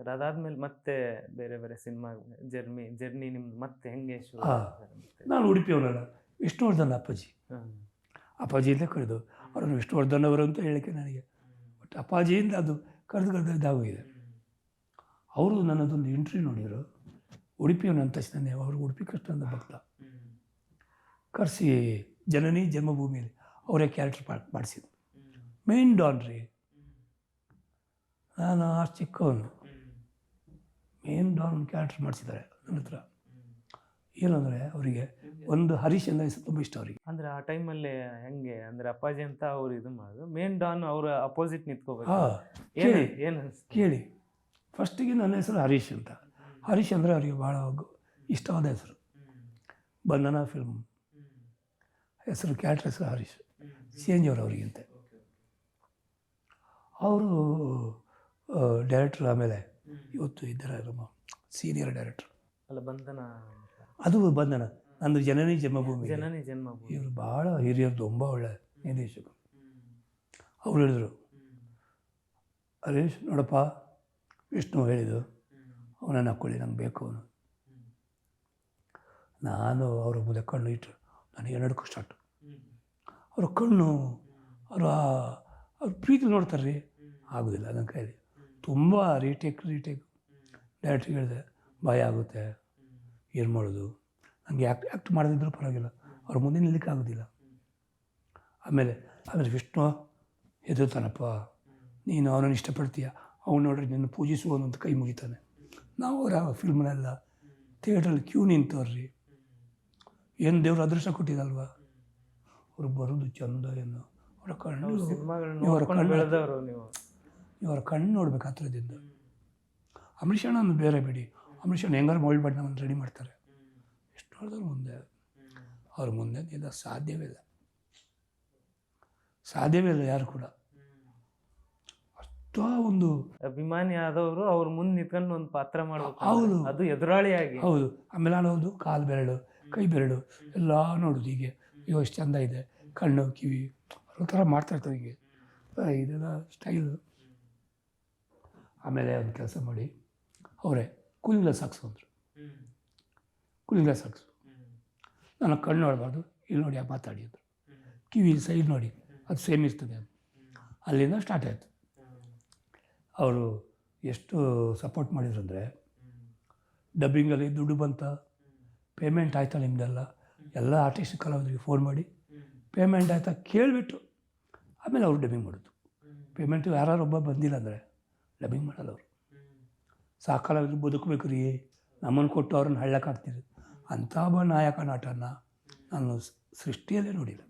Sir ಅದಾದ್ಮೇಲೆ ಮತ್ತೆ ಬೇರೆ ಬೇರೆ ಸಿನಿಮಾ ಜರ್ನಿ ಜರ್ನಿ ನಿಮ್ದು ಮತ್ತೆ ಹೆಂಗೆ ಶುರು ಹಾ. ಆಯ್ತು sir ಮತ್ತೆ? ನಾನು ಉಡುಪಿಯವನಲ್ಲ ವಿಷ್ಣುವರ್ಧನ್ ಅಪ್ಪಾಜಿ. ಅಪ್ಪಾಜಿ ಅಂತ ಕರೆದು ಅವರನ್ನು ವಿಷ್ಣುವರ್ಧನ್ ಅವರು ಅಂತ ಹೇಳಿಕೆ ನನಗೆ. ಬಟ್ ಅಪ್ಪಾಜಿಯಿಂದ ಅದು ಕರೆದು ಕರೆದು ಇದಾಗೋಗಿದೆ. ಅವರು ನನ್ನದೊಂದು ಇಂಟ್ರಿ ನೋಡಿದರು. ಉಡುಪಿಯವನು ಅಂತ ತಕ್ಷಣ ಅವರು ಉಡುಪಿ ಅಂತ ಭಕ್ತ. ಕರೆಸಿ ಜನನಿ ಜನ್ಮಭೂಮಿಯಲ್ಲಿ ಅವರೇ ಕ್ಯಾರೆಕ್ಟರ್ ಮಾಡಿಸಿದ್ರು ಮೇನ್ ಡಾನ್ ರೀ. ನಾನು ಅಷ್ಟು ಚಿಕ್ಕವನು. ಮೇನ್ ಡಾನ್ ಕ್ಯಾರೆಕ್ಟರ್ ಮಾಡಿಸಿದ್ದಾರೆ ನನ್ನ ಹತ್ರ. ಏನಂದರೆ ಅವರಿಗೆ ಒಂದು ಹರೀಶ್ ಅಂದರೆ ಹೆಸರು ತುಂಬ ಇಷ್ಟ ಅವರಿಗೆ. ಅಂದ್ರೆ ಆ ಟೈಮಲ್ಲಿ ಹೆಂಗೆ ಅಂದ್ರೆ ಅಪ್ಪಾಜಿ ಅಂತ ಅವ್ರು ಇದು ಮಾಡೋದು. ಮೇನ್ ಡಾನ್ ಅವರ ಅಪೋಸಿಟ್ ನಿಂತ್ಕೋಬೇಕು. ಹಾಂ ಕೇಳಿ ಏನು ಕೇಳಿ. ಫಸ್ಟಿಗೆ ನನ್ನ ಹೆಸರು ಹರೀಶ್ ಅಂತ. ಹರೀಶ್ ಅಂದರೆ ಅವರಿಗೆ ಭಾಳ ಇಷ್ಟವಾದ ಹೆಸರು. ಬಂಧನ ಫಿಲ್ಮ್ ಹೆಸರು ಕ್ಯಾರೆಕ್ಟರ್ ಹೆಸರು ಹರೀಶ್. ಚೇಂಜ್ ಅವರು ಅವರಿಗಿಂತ. ಅವರು ಡೈರೆಕ್ಟ್ರ್ ಆಮೇಲೆ ಇವತ್ತು ಇದ್ದಾರೆ ನಮ್ಮ ಸೀನಿಯರ್ ಡೈರೆಕ್ಟರ್. ಅಲ್ಲ ಬಂಧನ ಅದು ಬಂಧನ. ಅಂದ್ರೆ ಜನನಿ ಜನ್ಮಭೂಮಿ ಜನನಿ ಜನ್ಮಭೂಮಿ. ಇವರು ಭಾಳ ಹಿರಿಯರು ತುಂಬ ಒಳ್ಳೆ ನಿರ್ದೇಶಕರು. ಅವ್ರು ಹೇಳಿದರು ಹರೀಶ್ ನೋಡಪ್ಪ ವಿಷ್ಣು ಹೇಳಿದ್ದು ಅವನನ್ನು ಹಾಕ್ಕೊಳ್ಳಿ ನಂಗೆ ಬೇಕು ಅವನು. ನಾನು ಅವ್ರ ಮುಂದೆ ಕಣ್ಣು ಇಟ್ಟರು ನನಗೆ ನಡ್ಕೋ ಸ್ಟಾರ್ಟ್. ಅವ್ರ ಕಣ್ಣು ಅವರು ಅವ್ರ ಪ್ರೀತಿ ನೋಡ್ತಾರೆ ರೀ ಆಗೋದಿಲ್ಲ ನನ್ನ ಕೈಲಿ ತುಂಬ ರೀಟೇಕ್ ರೀಟೇಕ್. ಡೈರೆಕ್ಟ್ರಿಗೆ ಹೇಳಿದೆ ಭಯ ಆಗುತ್ತೆ ಏನು ಮಾಡೋದು? ನನಗೆ ಆ್ಯಕ್ಟ್ ಆ್ಯಕ್ಟ್ ಮಾಡದಿದ್ದರೂ ಪರವಾಗಿಲ್ಲ. ಅವ್ರ ಮುಂದೆ ನಿಲ್ಲಕ್ಕೆ ಆಗೋದಿಲ್ಲ ಆಮೇಲೆ ಆಮೇಲೆ ವಿಷ್ಣು ಹೆದರ್ತಾನಪ್ಪ ನೀನು ಅವನನ್ನು ಇಷ್ಟಪಡ್ತೀಯ? ಅವನು ನೋಡ್ರಿ ನಿನ್ನ ಪೂಜಿಸುವನು ಅಂತ ಕೈ ಮುಗಿತಾನೆ. ನಾವು ಅವರ ಫಿಲ್ಮ್ನೆಲ್ಲ ಥಿಯೇಟ್ರಲ್ಲಿ ಕ್ಯೂ ನಿಂತವ್ರಿ. ಏನು ದೇವ್ರು ಅದೃಷ್ಟ ಕೊಟ್ಟಿದ್ದಲ್ವ ಅವ್ರು ಬರೋದು ಚಂದ ಏನು? ಅವರ ಕಣ್ಣು ಅವರ ಕಣ್ಣು ಅವ್ರ ಕಣ್ಣು ನೋಡ್ಬೇಕು ಹತ್ರದಿಂದ ಅಮೃಷಣ ಬೇರೆ ಬಿಡಿ. ಅಮೃಷಣ ಹೆಂಗಾರ ಮೊಳ್ಳು ಬಣ್ಣ ನಮ್ಮನ್ನು ರೆಡಿ ಮಾಡ್ತಾರೆ. ಎಷ್ಟು ನೋಡಿದ್ರು ಮುಂದೆ. ಅವ್ರ ಮುಂದೆ ಇಲ್ಲ ಸಾಧ್ಯವೇ ಇಲ್ಲ. ಸಾಧ್ಯವೇ ಇಲ್ಲ ಯಾರು ಕೂಡ. ಅಷ್ಟೋ ಒಂದು ಅಭಿಮಾನಿ ಆದವರು ಅವ್ರ ಮುಂದೆ ನಿಂತ್ಕೊಂಡು ಒಂದು ಪಾತ್ರ ಮಾಡಬೇಕು ಹೌದು. ಅದು ಎದುರಾಳಿಯಾಗಿ ಹೌದು. ಆಮೇಲೆ ಅನ್ನೋದು ಕಾಲು ಬೆರಳು ಕೈ ಬೆರಳು ಎಲ್ಲ ನೋಡೋದು ಹೀಗೆ. ಅಯ್ಯೋ ಎಷ್ಟು ಚಂದ ಇದೆ. ಕಣ್ಣು ಕಿವಿ ಅವ್ರ ಥರ ಮಾಡ್ತಾಯಿರ್ತಾರೆ ಹೀಗೆ. ಆ, ಇದೆಲ್ಲ ಸ್ಟೈಲು ಆಮೇಲೆ ಒಂದು ಕೆಲಸ ಮಾಡಿ ಅವರೇ ಕೂಲಿಂಗ್ ಗ್ಲಾಸ್ ಹಾಕ್ಸು ಅಂದರು. ಕೂಲಿಂಗ್ ಗ್ಲಾಸ್ ಹಾಕ್ಸು. ನನ್ನ ಕಣ್ಣು ನೋಡಬಾರ್ದು, ಇಲ್ಲಿ ನೋಡಿ ಮಾತಾಡಿ ಅಂದರು. ಕಿವಿ ಸೈಡ್ ನೋಡಿ, ಅದು ಸೇಮ್ ಇರ್ತದೆ ಅಂತ. ಅಲ್ಲಿಂದ ಸ್ಟಾರ್ಟ್ ಆಯಿತು. ಅವರು ಎಷ್ಟು ಸಪೋರ್ಟ್ ಮಾಡಿದ್ರು ಅಂದರೆ ಡಬ್ಬಿಂಗಲ್ಲಿ ದುಡ್ಡು ಬಂತ ಪೇಮೆಂಟ್ ಆಯ್ತಾ ನಿಮ್ಮದೆಲ್ಲ ಎಲ್ಲ ಆರ್ಟಿಸ್ಟ್ ಕಲಾವಿದರಿಗೆ ಫೋನ್ ಮಾಡಿ ಪೇಮೆಂಟ್ ಆಯ್ತಾ ಕೇಳಿಬಿಟ್ಟು, ಆಮೇಲೆ ಅವ್ರು ಡಬ್ಬಿಂಗ್ ಮಾಡೋದು. ಪೇಮೆಂಟ್ ಯಾರು ಒಬ್ಬ ಬಂದಿಲ್ಲ ಅಂದರೆ ಡಬ್ಬಿಂಗ್ ಮಾಡಲ್ಲ ಅವರು ಸಾಕಲಾವಿದ್ರು ಬದುಕಬೇಕು ರೀ. ನಮ್ಮನ್ನು ಕೊಟ್ಟು ಅವ್ರನ್ನ ಹಳ್ಳಕ್ಕೆ ಹಾಕ್ತೀರಿ ಅಂಥ ಒಬ್ಬ ನಾಯಕ ನಾಟನ ನಾನು ಸೃಷ್ಟಿಯಲ್ಲೇ ನೋಡಿಲ್ಲ.